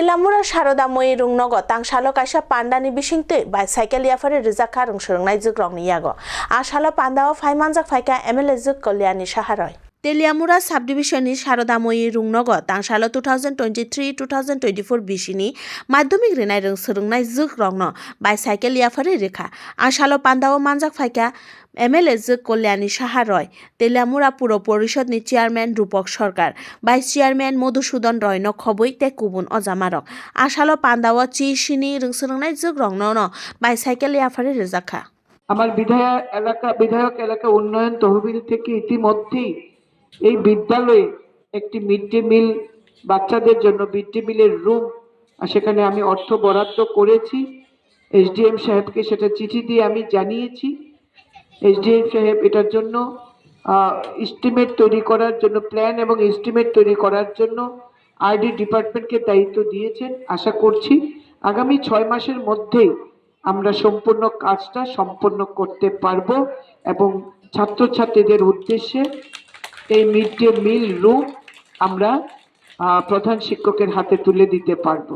teilamura sarodamoi rungnogo tangsalo kaisa pandani bisingtui bicycle yafare rijaka rung surungnai jugrokni yago asalo pandao phaimanjak phaika mla juk kalyani saharoi Teliamura sub ডিভিশননি Saradamoyee রুংনগ তাংসালো two thousand twenty three two thousand twenty four বিসিনি মাধ্যমিক রেনাই রং সরুংনাই জুক রংন bicycle ইয়াফারে রেখা। আংসালো পান্দাও মানজাক ফাইকা এমএলএ জুক কল্যাণী সাহা রয়। তেলিয়ামুরা পুর পরিষদনি chairman Rupak Sarkar, vice chairman Madhusudan Roy নখবই তে কুবুন অজামারক। আসালো পান্দাও চি সিনি রংসরুংনাই জুক রংন ন, বাইসাইকেল ইয়াফারে রেজাখা। আমার বিধায়ক এলাকা বিধায়ক এলাকা উন্নয়ন তহবিল থেকে ইতিমধ্যেই এই বিদ্যালয়ে একটি মিড ডে মিল বাচ্চাদের জন্য মিড ডে মিলের রুম সেখানে আমি অর্থ বরাদ্দ করেছি। এসডিএম সাহেবকে সেটা চিঠি দিয়ে আমি জানিয়েছি। এসডিএম সাহেব এটার জন্য এস্টিমেট তৈরি করার জন্য প্ল্যান এবং এস্টিমেট তৈরি করার জন্য আরডি ডিপার্টমেন্টকে দায়িত্ব দিয়েছেন। আশা করছি আগামী ছয় মাসের মধ্যেই আমরা সম্পূর্ণ কাজটা সম্পন্ন করতে পারব এবং ছাত্রছাত্রীদের উদ্দেশ্যে এই মিড ডে মিল রূপ আমরা প্রধান শিক্ষকের হাতে তুলে দিতে পারব।